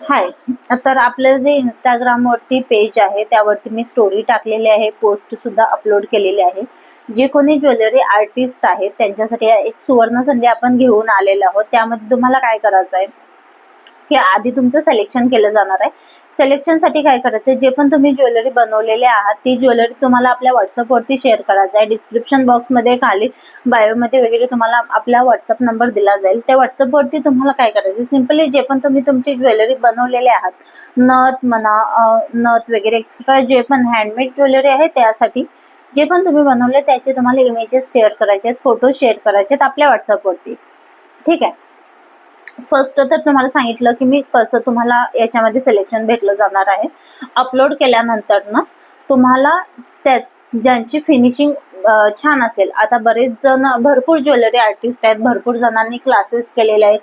हाय. तर आपलं जे इंस्टाग्रामवरती पेज आहे त्यावरती मी स्टोरी टाकलेली आहे पोस्ट सुद्धा अपलोड केलेली आहे. जे कोणी ज्वेलरी आर्टिस्ट आहेत त्यांच्यासाठी एक सुवर्ण संधी आपण घेऊन आलेलो आहोत. त्यामध्ये तुम्हाला काय करायचं आहे की आधी तुमचं सिलेक्शन केलं जाणार आहे. सिलेक्शनसाठी काय करायचं? जे पण तुम्ही ज्वेलरी बनवलेले आहात ती ज्वेलरी तुम्हाला आपल्या व्हॉट्सअपवरती शेअर करायचं आहे. डिस्क्रिप्शन बॉक्समध्ये खाली बायोमध्ये वगैरे तुम्हाला आपला व्हॉट्सअप नंबर दिला जाईल. त्या व्हॉट्सअपवरती तुम्हाला काय करायचं? सिम्पली जे पण तुम्ही तुमची ज्वेलरी बनवलेले आहात नथ म्हणा नथ वगैरे एक्स्ट्रा जे पण हँडमेड ज्वेलरी आहे त्यासाठी जे पण तुम्ही बनवले त्याचे तुम्हाला इमेजेस शेअर करायचे आहेत फोटो शेअर करायचे आहेत आपल्या व्हॉट्सअपवरती ठीक आहे? फर्स्ट तर तुम्हाला सांगितलं की मी कसं तुम्हाला याच्यामध्ये सिलेक्शन भेटलं जाणार आहे. अपलोड केल्यानंतर ना तुम्हाला त्या ज्यांची फिनिशिंग छान असेल. आता बरेच जण भरपूर ज्वेलरी आर्टिस्ट आहेत. भरपूर जणांनी क्लासेस केलेले आहेत.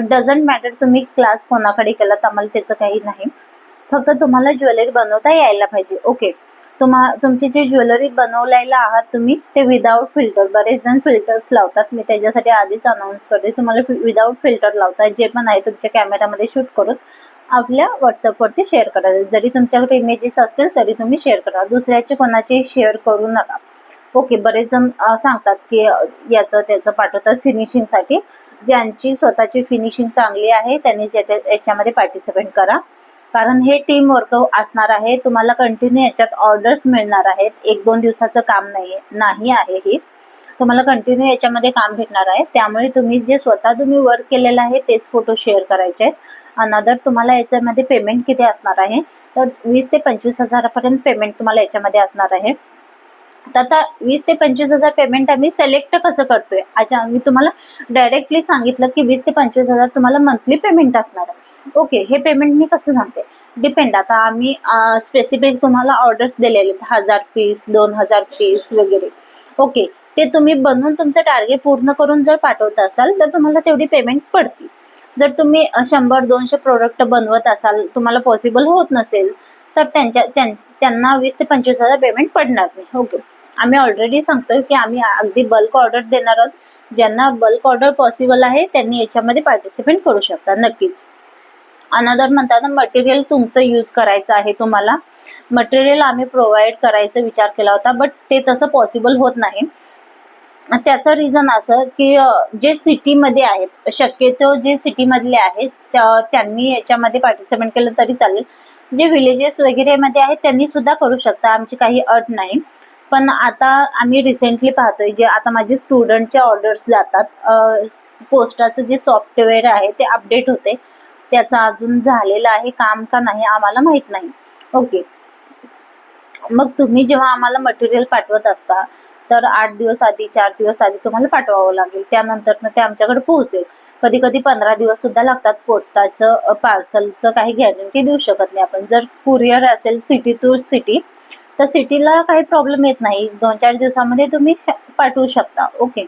डझंट मॅटर तुम्ही क्लास कोणाकडे केलात आम्हाला त्याचं काही नाही. फक्त तुम्हाला ज्वेलरी बनवता यायला पाहिजे. ओके तुम्हा तुमची जी ज्वेलरी बनवलेला आहात तुम्ही ते विदाऊट फिल्टर बरेच जण फिल्टर्स लावतात. मी त्याच्यासाठी आधीच अनाऊन्स करते. तुम्हाला विदाऊट फिल्टर लावतात जे पण आहे तुमच्या कॅमेरामध्ये शूट करून आपल्या व्हॉट्सअपवरती शेअर करा. जरी तुमच्याकडे इमेजेस असतील तरी तुम्ही शेअर करा. दुसऱ्याचे कोणाचे शेअर करू नका. ओके बरेच जण सांगतात की याचं त्याचं पाठवतात फिनिशिंगसाठी ज्यांची स्वतःची फिनिशिंग चांगली आहे त्यांनीच याच्यामध्ये पार्टिसिपेट करा. कारण हे टीम वर्क असणार आहे. तुम्हाला कंटिन्यू याच्यात ऑर्डर्स मिळणार आहेत. एक दोन दिवसाचं काम नाही नाही आहे ही. तुम्हाला कंटिन्यू याच्यामध्ये काम भेटणार आहे. त्यामुळे तुम्ही जे स्वतः तुम्ही वर्क केलेलं आहे तेच फोटो शेअर करायचे आहेत. अनदर तुम्हाला याच्यामध्ये पेमेंट किती असणार आहे? तर वीस ते पंचवीस हजारापर्यंत पेमेंट तुम्हाला याच्यामध्ये असणार आहे. तर आता वीस ते पंचवीस हजार पेमेंट आम्ही सिलेक्ट कसं करतोय? अच्छा मी तुम्हाला डायरेक्टली सांगितलं की वीस ते पंचवीस हजार तुम्हाला मंथली पेमेंट असणार आहे. ओके हे पेमेंट मी कसं सांगते? डिपेंड आता आम्ही स्पेसिफिक तुम्हाला ऑर्डर्स दिलेले आहेत. हजार पीस दोन हजार पीस वगैरे. ओके ते तुम्ही बनवून तुमचं टार्गेट पूर्ण करून जर पाठवत असाल तर तुम्हाला तेवढी पेमेंट पडते जर तुम्ही शंभर दोनशे प्रोडक्ट बनवत असाल तुम्हाला पॉसिबल होत नसेल तर त्यांच्या त्यांना वीस ते पंचवीस हजार पेमेंट पडणार नाही. ओके आम्ही ऑलरेडी सांगतोय की आम्ही अगदी बल्क ऑर्डर देणार आहोत. ज्यांना बल्क ऑर्डर पॉसिबल आहे त्यांनी याच्यामध्ये पार्टिसिपेट करू शकता नक्कीच. अनदर म्हणतात मटेरियल तुमचं यूज करायचं आहे तुम्हाला. मटेरियल आम्ही प्रोव्हाइड करायचा विचार केला होता बट ते तसं पॉसिबल होत नाही. त्याचं रिझन असं की जे सिटीमध्ये आहेत शक्यतो जे सिटीमधले आहेत त्या- त्यांनी याच्यामध्ये पार्टिसिपेट केलं तरी चालेल. जे विलेजेस वगैरेमध्ये आहेत त्यांनी सुद्धा करू शकता आमची काही अट नाही. पण आता आम्ही रिसेंटली पाहतोय जे आता माझे स्टुडंटचे ऑर्डर्स जातात. पोस्टाचं जे सॉफ्टवेअर आहे ते अपडेट होते. त्याचं अजून झालेलं आहे काम का नाही आम्हाला माहीत नाही. ओके मग तुम्ही जेव्हा आम्हाला मटेरियल पाठवत असता तर आठ दिवस आधी चार दिवस आधी तुम्हाला पाठवावं लागेल. त्यानंतर ते आमच्याकडे पोहोचेल. कधी कधी पंधरा दिवस सुद्धा लागतात पोस्टाचं पार्सलचं काही गॅरंटी देऊ शकत नाही आपण. जर कुरिअर असेल सिटी टू सिटी तर सिटीला काही प्रॉब्लेम येत नाही. दोन चार दिवसामध्ये तुम्ही पाठवू शकता. ओके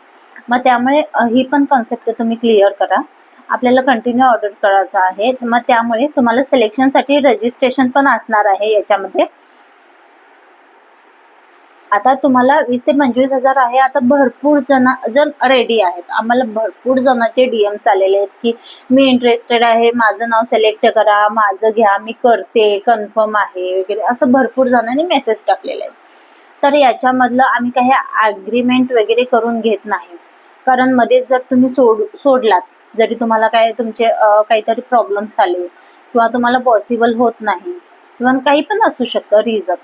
मग त्यामुळे ही पण कॉन्सेप्ट तुम्ही क्लिअर करा. आपल्याला कंटिन्यू ऑर्डर करायचं आहे. मग त्यामुळे तुम्हाला सिलेक्शनसाठी रजिस्ट्रेशन पण असणार आहे याच्यामध्ये. आता तुम्हाला वीस ते पंचवीस हजार आहे. आता भरपूर जण जण रेडी आहेत. आम्हाला भरपूर जणांचे डीएम्स आलेले आहेत की मी इंटरेस्टेड आहे माझं नाव सिलेक्ट करा माझं घ्या मी करते कन्फर्म आहे वगैरे. असं भरपूर जणांनी मेसेज टाकलेले आहेत. तर याच्यामधलं आम्ही काही ॲग्रीमेंट वगैरे करून घेत नाही. कारण मध्येच जर तुम्ही सोड सोडलात जरी तुम्हाला काय तुमचे काहीतरी प्रॉब्लेम्स आले किंवा तुम्हाला पॉसिबल होत नाही किंवा काही पण असू शकतं रिझन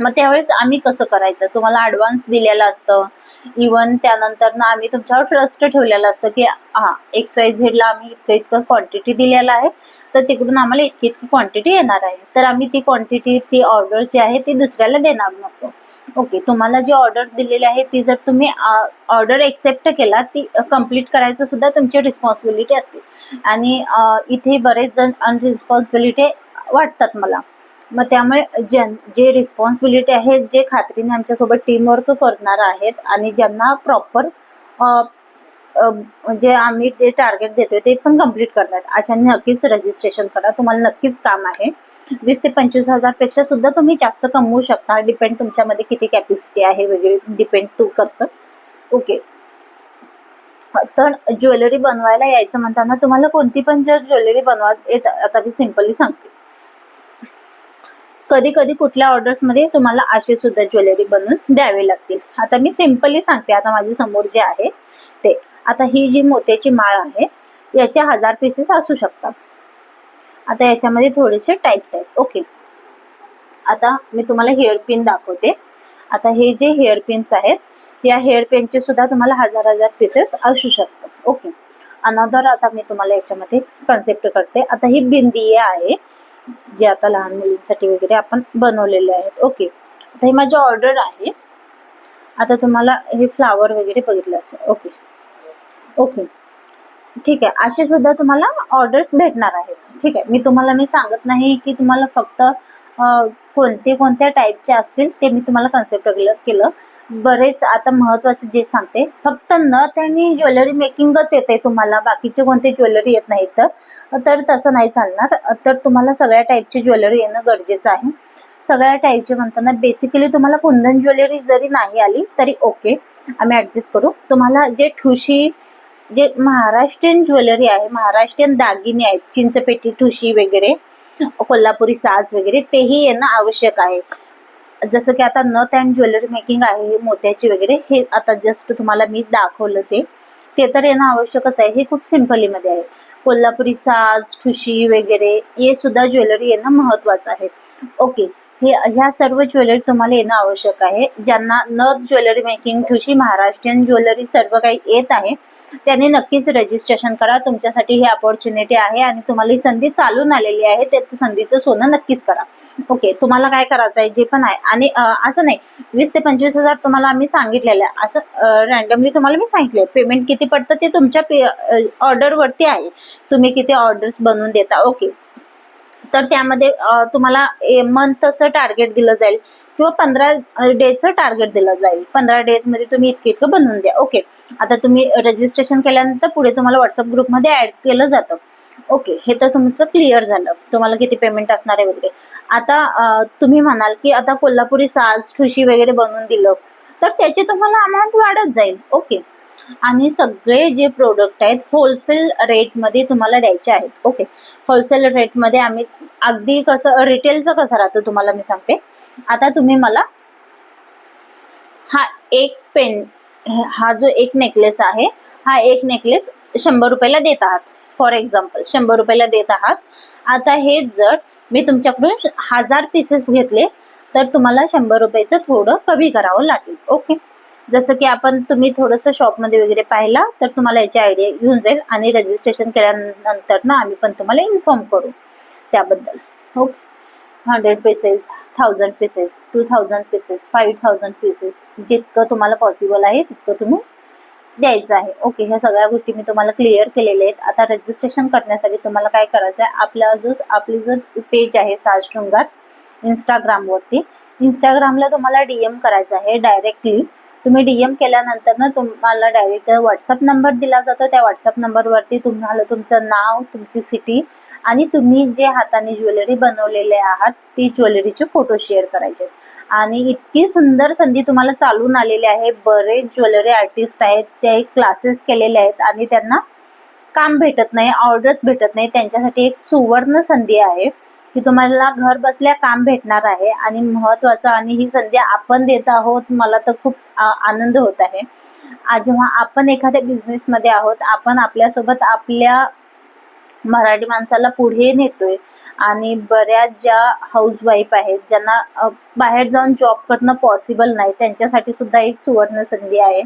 मग त्यावेळेस आम्ही कसं करायचं? तुम्हाला ऍडव्हान्स दिलेलं असतं. इवन त्यानंतर ना आम्ही तुमच्यावर ट्रस्ट ठेवलेलं असतं की हा एक्स वाय झेडला आम्ही इतकं इतकं क्वांटिटी दिलेलं आहे तर तिकडून आम्हाला इतकी इतकी क्वांटिटी येणार आहे. तर आम्ही ती क्वांटिटी ती ऑर्डर जी आहे ती दुसऱ्याला देणार नसतो. ओके तुम्हाला जी ऑर्डर दिलेली आहे ती जर तुम्ही ऑर्डर एक्सेप्ट केला ती कंप्लीट करायचं सुद्धा तुमची रिस्पॉन्सिबिलिटी असते. आणि इथे बरेच जण अनरिस्पॉन्सिबिलिटी वाटतात मला. मग त्यामुळे ज्यां जे रिस्पॉन्सिबिलिटी आहे जे खात्रीने आमच्यासोबत टीमवर्क करणार आहेत आणि ज्यांना प्रॉपर जे म्हणजे आम्ही जे टार्गेट देतोय ते पण कंप्लीट करतात अशांनी नक्कीच रजिस्ट्रेशन करा. तुम्हाला नक्कीच काम आहे. वीस ते पंचवीस हजारपेक्षा सुद्धा तुम्ही जास्त कमवू शकता. डिपेंड तुमच्यामध्ये किती कॅपॅसिटी आहे वगैरे डिपेंड तू करतं. ओके तर ज्वेलरी बनवायला यायचं म्हणताना तुम्हाला कोणती पण जर ज्वेलरी बनवा येत आता मी सिम्पली सांगते. कधी कधी कुठल्या ऑर्डर्समध्ये तुम्हाला अशी सुद्धा ज्वेलरी बनवून द्यावी लागतील. आता मी सिम्पली सांगते. आता माझ्यासमोर जे आहे ते. आता ही जी मोत्याची माळ आहे याचे हजार पीसेस असू शकतात. आता याच्यामध्ये थोडेसे टाईप्स आहेत. ओके आता मी तुम्हाला हेअर पिन दाखवते. आता हे जे हेअर पिन्स आहेत या हेअर पिनचे सुद्धा तुम्हाला हजार हजार पीसेस असू शकतात. ओके अनदर आता मी तुम्हाला याच्यामध्ये कन्सेप्ट करते. आता ही बिंदी आहे. जे आता लहान मुलींसाठी वगैरे आपण बनवलेले आहेत. ओके आता ही माझी ऑर्डर आहे. आता तुम्हाला हे फ्लावर वगैरे बघितलं असेल. ओके ओके ठीक आहे. असे सुद्धा तुम्हाला ऑर्डर्स भेटणार आहेत. ठीक आहे. मी तुम्हाला मी सांगत नाही की तुम्हाला फक्त कोणते कोणत्या टाईपचे असतील ते मी तुम्हाला कन्सेप्ट केलं. बरेच आता महत्त्वाचे जे सांगते फक्त नथ आणि ज्वेलरी मेकिंगच येते तुम्हाला बाकीचे कोणते ज्वेलरी येत नाही तर तर तसं नाही चालणार. तर तुम्हाला सगळ्या टाईपची ज्वेलरी येणं गरजेचं आहे. सगळ्या टाईपचे म्हणताना बेसिकली तुम्हाला कुंदन ज्वेलरी जरी नाही आली तरी ओके आम्ही ॲडजस्ट करू. तुम्हाला जे ठुशी जे महाराष्ट्रीयन ज्वेलरी आहे महाराष्ट्रीयन दागिने आहेत चिंचपेटी ठुशी वगैरे कोल्हापुरी साज वगैरे तेही येणं आवश्यक आहे. जसं की आता नथ अँड ज्वेलरी मेकिंग आहे हे मोत्याची वगैरे हे आता जस्ट तुम्हाला मी दाखवलं ते. ते तर येणं आवश्यकच आहे. हे खूप सिम्पलीमध्ये आहे. कोल्हापुरी साज ठुशी वगैरे हे सुद्धा ज्वेलरी येणं महत्वाचं आहे. ओके हे ह्या सर्व ज्वेलरी तुम्हाला येणं आवश्यक आहे. ज्यांना नथ ज्वेलरी मेकिंग ठुशी महाराष्ट्रीयन ज्वेलरी सर्व काही येत आहे त्यांनी नक्कीच रजिस्ट्रेशन करा. तुमच्यासाठी ही अपॉर्च्युनिटी आहे आणि तुम्हाला ही संधी चालून आलेली आहे. त्या संधीचं सोनं नक्कीच करा. ओके तुम्हाला काय करायचं आहे? जे पण आहे. आणि असं नाही. वीस ते पंचवीस हजार तुम्हाला आम्ही सांगितलेलं आहे. असं रँडमली तुम्हाला मी सांगितले पेमेंट किती पडतं ते तुमच्या पे ऑर्डरवरती आहे. तुम्ही किती ऑर्डर्स बनवून देता. ओके तर त्यामध्ये तुम्हाला मंथचं टार्गेट दिलं जाईल. किंवा पंधरा डेजचं टार्गेट दिलं जाईल. पंधरा डेजमध्ये तुम्ही इतकं इतकं बनवून द्या. ओके आता तुम्ही रजिस्ट्रेशन केल्यानंतर पुढे तुम्हाला व्हॉट्सअप ग्रुपमध्ये ॲड केलं जातं. ओके हे तर तुमचं क्लिअर झालं. तुम्हाला किती पेमेंट असणार आहे वगैरे. आता तुम्ही म्हणाल की आता कोल्हापुरी साज ठुशी वगैरे बनवून दिलं. तर त्याची तुम्हाला अमाऊंट वाढत जाईल. ओके आणि सगळे जे प्रोडक्ट आहेत होलसेल रेटमध्ये तुम्हाला द्यायचे आहेत. ओके होलसेल रेटमध्ये आम्ही अगदी कसं रिटेलचं कसं राहतं तुम्हाला मी सांगते. आता तुम्ही मला हा एक पेन हा जो एक नेकलेस आहे हा एक नेकलेस शंभर रुपयाला देत आहात. फॉर एक्झाम्पल शंभर रुपयाला देत आहात. आता हे जर मी तुमच्याकडून हजार पीसेस घेतले तर तुम्हाला शंभर रुपयाचं थोडं कमी करावं लागेल. ओके जसं की आपण तुम्ही थोडंसं शॉपमध्ये वगैरे पाहिला तर तुम्हाला याची आयडिया घेऊन जाईल आणि रजिस्ट्रेशन केल्यानंतर ना आम्ही पण तुम्हाला इन्फॉर्म करू त्याबद्दल. Okay hundred pieces thousand pieces two thousand pieces five thousand pieces जितकं तुम्हाला पॉसिबल आहे तितकं तुम्ही द्यायचं आहे. ओके ह्या सगळ्या गोष्टी मी तुम्हाला क्लिअर केलेल्या आहेत. आता रजिस्ट्रेशन करण्यासाठी तुम्हाला काय करायचं आहे आपला जो आपली जो पेज आहे साज शृंगार इंस्टाग्रामवरती इंस्टाग्रामला तुम्हाला डी एम करायचं आहे डायरेक्टली तुम्ही डी एम केल्यानंतर ना तुम्हाला डायरेक्ट व्हॉट्सअप नंबर दिला जातो. त्या व्हॉट्सअप नंबरवरती तुम्हाला तुमचं नाव तुमची सिटी आणि तुम्ही जे हाताने ज्वेलरी बनवलेले आहात ती ज्वेलरीचे फोटो शेअर करायचे आणि इतकी सुंदर संधी तुम्हाला चालून आलेली आहे. बरेच ज्वेलरी आर्टिस्ट आहेत ते क्लासेस केलेले आहेत आणि त्यांना काम भेटत नाही ऑर्डर्स भेटत नाही. त्यांच्यासाठी एक सुवर्ण संधी आहे की तुम्हाला घर बसल्या काम भेटणार आहे. आणि महत्वाचं आणि ही संधी आपण देत आहोत मला तर खूप आनंद होत आहे. जेव्हा आपण एखाद्या बिझनेसमध्ये आहोत आपण आपल्यासोबत आपल्या मराठी माणसाला पुढे नेतोय. आणि बऱ्याच ज्या हाऊसवाईफ आहेत ज्यांना बाहेर जाऊन जॉब करणं पॉसिबल नाही त्यांच्यासाठी सुद्धा एक सुवर्ण संधी आहे.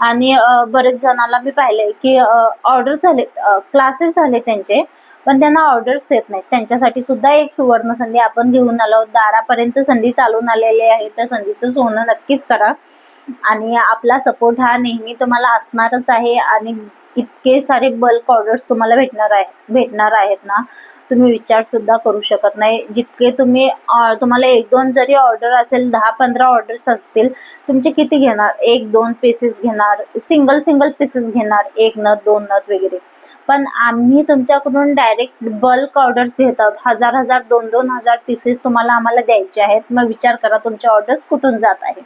आणि बरेच जणांना मी पाहिलंय की ऑर्डर झाले क्लासेस झाले त्यांचे पण त्यांना ऑर्डर्स येत नाहीत. त्यांच्यासाठी सुद्धा एक सुवर्ण संधी आपण घेऊन आलो दारापर्यंत संधी चालून आलेली आहे तर संधीचं सोनं नक्कीच करा. आणि आपला सपोर्ट हा नेहमी तुम्हाला असणारच आहे. आणि इतके सारे बल्क ऑर्डर्स तुम्हाला भेटणार आहे भेटणार आहेत ना तुम्ही विचार सुद्धा करू शकत नाही. जितके तुम्ही तुम्हाला एक दोन जरी ऑर्डर असेल दहा पंधरा ऑर्डर्स असतील तुमचे किती घेणार? एक दोन पीसेस घेणार सिंगल सिंगल पीसेस घेणार एक नथ दोन नथ वगैरे. पण आम्ही तुमच्याकडून डायरेक्ट बल्क ऑर्डर्स घेत आहोत. हजार हजार दोन दोन हजार पीसेस तुम्हाला आम्हाला द्यायचे आहेत. मग विचार करा तुमचे ऑर्डर्स कुठून जात आहे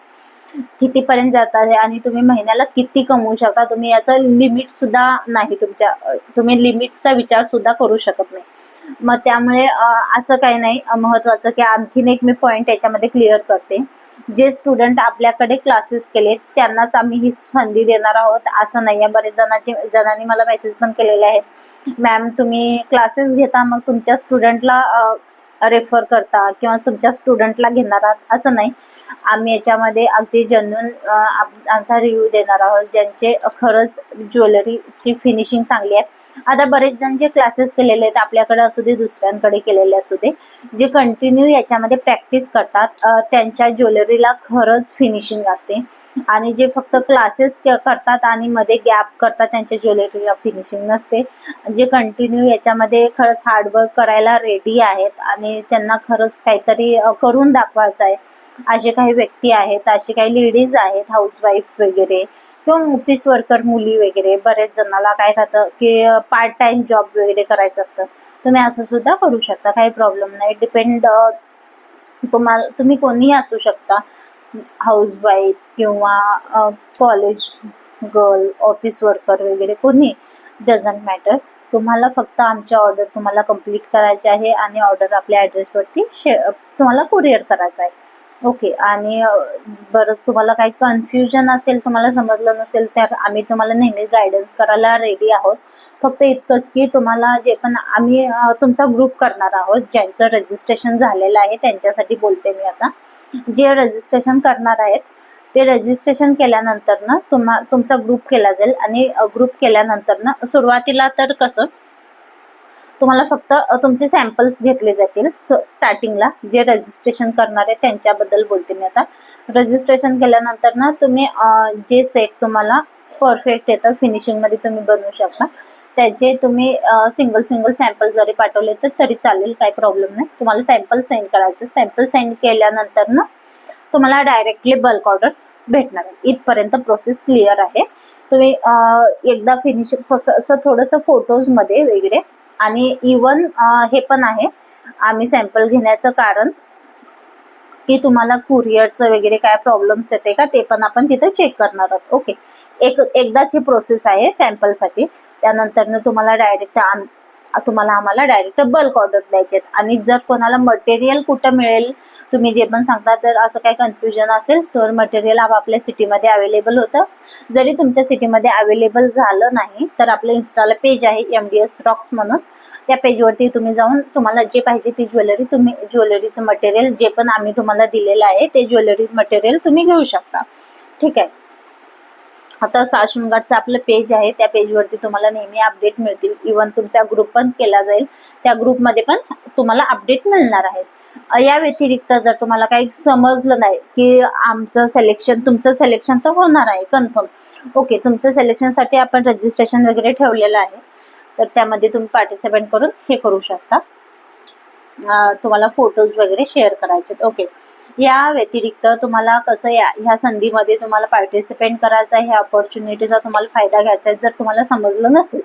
कितीपर्यंत जात आहे आणि तुम्ही महिन्याला किती कमवू शकता? तुम्ही याचं लिमिट सुद्धा नाही तुमच्या तुम्ही लिमिटचा विचार सुद्धा करू शकत नाही. मग त्यामुळे असं काही नाही महत्वाचं की आणखीन एक मी पॉईंट याच्यामध्ये क्लिअर करते. जे स्टुडंट आपल्याकडे क्लासेस केले त्यांनाच आम्ही ही संधी देणार आहोत असं नाही आहे. बरेच जणांची जणांनी मला मेसेज पण केलेले आहेत. मॅम तुम्ही क्लासेस घेता मग तुमच्या स्टुडंटला रेफर करता किंवा तुमच्या स्टुडंटला घेणार आहात. असं नाही. आम्ही याच्यामध्ये अगदी जनून आमचा रिव्ह्यू देणार आहोत ज्यांचे खरंच ज्वेलरीची फिनिशिंग चांगली आहे. आता बरेच जण जे क्लासेस केलेले आहेत आपल्याकडे असू दे दुसऱ्यांकडे केलेले असू दे जे कंटिन्यू याच्यामध्ये प्रॅक्टिस करतात त्यांच्या ज्वेलरीला खरंच फिनिशिंग असते. आणि जे फक्त क्लासेस करतात आणि मध्ये गॅप करतात त्यांच्या ज्वेलरीला फिनिशिंग नसते. जे कंटिन्यू याच्यामध्ये खरंच हार्डवर्क करायला रेडी आहेत आणि त्यांना खरंच काहीतरी करून दाखवायचं आहे. असे काही व्यक्ती आहेत असे काही लेडीज आहेत हाऊसवाईफ वगैरे किंवा ऑफिस वर्कर मुली वगैरे बरेच जणाला काय राहतं की पार्ट टाइम जॉब वगैरे करायचं असतं. तुम्ही असं सुद्धा करू शकता काही प्रॉब्लेम नाही. डिपेंड तुम्हाला तुम्ही कोणीही असू शकता. हाऊसवाईफ किंवा कॉलेज गर्ल ऑफिस वर्कर वगैरे कोणी डझंट मॅटर तुम्हाला फक्त आमच्या ऑर्डर तुम्हाला कंप्लीट करायची आहे आणि ऑर्डर आपल्या ॲड्रेसवरती शे तुम्हाला कुरिअर करायचं आहे. ओके. आणि बरं तुम्हाला काही कन्फ्युजन असेल तुम्हाला समजलं नसेल तर आम्ही तुम्हाला नेहमी गायडन्स करायला रेडी आहोत. फक्त इतकंच की तुम्हाला जे पण आम्ही तुमचा ग्रुप करणार आहोत ज्यांचं रजिस्ट्रेशन झालेलं आहे त्यांच्यासाठी बोलते मी आता. जे रजिस्ट्रेशन करणार आहेत ते रजिस्ट्रेशन केल्यानंतर ना तुम्हा तुमचा ग्रुप केला जाईल. आणि ग्रुप केल्यानंतर ना सुरुवातीला तर कसं तुम्हाला फक्त तुमचे सॅम्पल्स घेतले जातील. स्टार्टिंगला जे रजिस्ट्रेशन करणार आहे त्यांच्याबद्दल बोलते मी आता. रजिस्ट्रेशन केल्यानंतर ना तुम्ही जे सेट तुम्हाला परफेक्ट येतं फिनिशिंगमध्ये तुम्ही बनवू शकता. त्याचे तुम्ही सिंगल सिंगल सॅम्पल जरी पाठवले तर तरी चालेल काही प्रॉब्लेम नाही. तुम्हाला सॅम्पल सेंड करायचं. सॅम्पल सेंड केल्यानंतर ना तुम्हाला डायरेक्टली बल्क ऑर्डर भेटणार आहे. इथपर्यंत प्रोसेस क्लिअर आहे. तुम्ही एकदा फिनिश फक्त असं थोडंसं फोटोजमध्ये वगैरे आणि इवन हे पण आहे. आम्ही सॅम्पल घेण्याचं कारण की तुम्हाला कुरिअरचं वगैरे काय प्रॉब्लेम्स येते का ते पण आपण तिथे चेक करणार आहोत. ओके एक एकदाच ही प्रोसेस आहे सॅम्पलसाठी त्यानंतरनं तुम्हाला डायरेक्ट आम तुम्हाला आम्हाला डायरेक्ट बल्क ऑर्डर द्यायचे आहेत आणि जर कोणाला मटेरियल कुठं मिळेल तुम्ही जे पण सांगता तर असं काही कन्फ्युजन असेल तर मटेरियल आपल्या सिटीमध्ये अवेलेबल होतं. जरी तुमच्या सिटीमध्ये अवेलेबल झालं नाही तर आपलं इन्स्टाला पेज आहे एम डी एस स्टॉक्स म्हणून. त्या पेजवरती तुम्ही जाऊन तुम्हाला जे पाहिजे ती ज्वेलरी तुम्ही ज्वेलरीचं मटेरियल जे पण आम्ही तुम्हाला दिलेलं आहे ते ज्वेलरी मटेरियल तुम्ही घेऊ शकता. ठीक आहे? आता साशुनगाडचं आपलं पेज आहे त्या पेजवरती तुम्हाला नेहमी अपडेट मिळतील. इवन तुमचा ग्रुप पण केला जाईल. त्या ग्रुपमध्ये पण तुम्हाला अपडेट मिळणार आहेत. या व्यतिरिक्त जर तुम्हाला काही समजलं नाही की आमचं सिलेक्शन तुमचं सिलेक्शन तर होणार आहे कन्फर्म ओके तुमचं सिलेक्शनसाठी आपण रजिस्ट्रेशन वगैरे ठेवलेलं आहे. तर त्यामध्ये तुम्ही पार्टिसिपेट करून हे करू शकता. तुम्हाला फोटोज वगैरे शेअर करायचे ओके या व्यतिरिक्त तुम्हाला कसं या ह्या संधीमध्ये तुम्हाला पार्टिसिपेट करायचं आहे ह्या ऑपॉर्च्युनिटीचा तुम्हाला फायदा घ्यायचा आहे जर तुम्हाला समजलं नसेल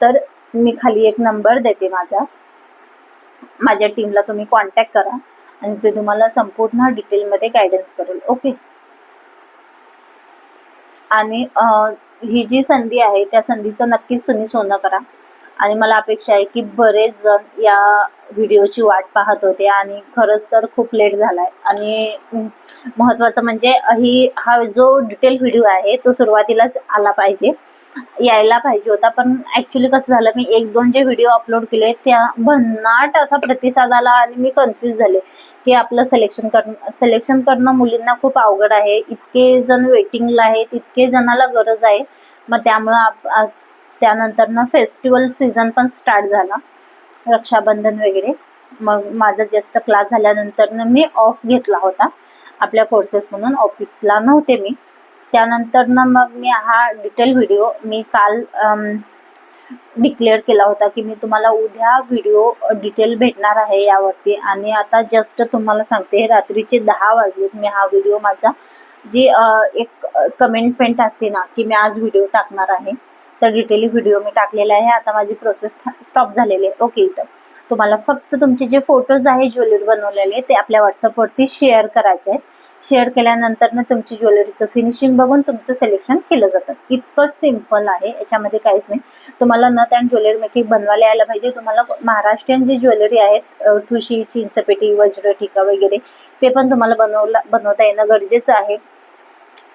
तर मी खाली एक नंबर देते माझा. माझ्या टीमला तुम्ही कॉन्टॅक्ट करा आणि ते तुम्हाला संपूर्ण डिटेलमध्ये गायडन्स करेल ओके आणि ही जी संधी आहे त्या संधीचं नक्कीच तुम्ही सोनं करा. आणि मला अपेक्षा आहे की बरेच जण या व्हिडिओची वाट पाहत होते आणि खरंच तर खूप लेट झालाय. आणि अं, महत्त्वाचं म्हणजे ही हा जो डिटेल व्हिडिओ आहे तो सुरुवातीलाच आला पाहिजे. यायला पाहिजे होता. पण ऍक्च्युली कसं झालं मी एक दोन जे व्हिडिओ अपलोड केले त्या भन्नाट असा प्रतिसाद आला आणि मी कन्फ्यूज झाले की आपलं सिलेक्शन करणं सिलेक्शन करणं मुलींना खूप अवघड आहे. इतके जण वेटिंगला आहेत इतके जणाला गरज आहे. मग त्यामुळं त्यानंतर ना फेस्टिवल सीझन पण स्टार्ट झाला. रक्षाबंधन वगैरे. मग माझा जस्ट क्लास झाल्यानंतर मी ऑफ घेतला होता. आपल्या कोर्सेस म्हणून ऑफिसला नव्हते मी. त्यानंतर ना मग मी हा डिटेल व्हिडिओ मी काल डिक्लेअर केला होता की मी तुम्हाला उद्या व्हिडिओ डिटेल भेटणार आहे यावरती. आणि आता जस्ट तुम्हाला सांगते रात्रीचे दहा वाजलेत. मी हा व्हिडिओ माझा जी एक कमेंटमेंट असते ना की मी आज व्हिडिओ टाकणार आहे. तर डिटेल व्हिडिओ मी टाकलेला आहे. आता माझी प्रोसेस स्टॉप झालेली आहे. ओके इथं तुम्हाला फक्त तुमचे जे फोटोज आहे ज्वेलरी बनवलेले ते आपल्या व्हॉट्सअपवरती शेअर करायचे आहेत. शेअर केल्यानंतर ना तुमची ज्वेलरीचं फिनिशिंग बघून तुमचं सिलेक्शन केलं जातं. इतकं सिंपल आहे. याच्यामध्ये काहीच नाही. तुम्हाला नथ अँड ज्वेलरी मेकिंग बनवायला यायला पाहिजे. तुम्हाला महाराष्ट्रीयन जी ज्वेलरी आहेत ठुशी चिंचपेटी वज्र टिका वगैरे ते पण तुम्हाला बनवला बनवता येणं गरजेचं आहे.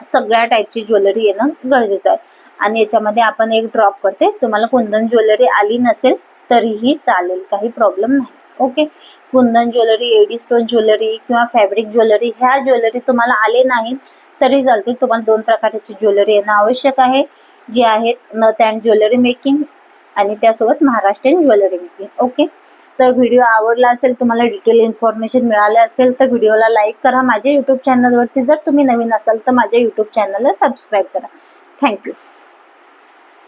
सगळ्या टाईपची ज्वेलरी येणं गरजेचं आहे. आणि याच्यामध्ये आपण एक ड्रॉप करते. तुम्हाला कुंदन ज्वेलरी आली नसेल तरीही चालेल. काही प्रॉब्लेम नाही. Okay Kundan jewellery AD stone jewellery किंवा फॅब्रिक ज्वेलरी ह्या ज्वेलरी तुम्हाला आले नाहीत तरी चालतील. तुम्हाला दोन प्रकारची ज्वेलरी येणं आवश्यक आहे जी आहेत नथ अँड ज्वेलरी मेकिंग आणि त्यासोबत महाराष्ट्रीयन ज्वेलरी मेकिंग. ओके तर व्हिडिओ आवडला असेल तुम्हाला डिटेल इन्फॉर्मेशन मिळाले असेल तर व्हिडिओला लाईक करा. माझ्या यूट्यूब चॅनलवरती जर तुम्ही नवीन असाल तर माझ्या यूट्यूब चॅनलला सबस्क्राईब करा. थँक्यू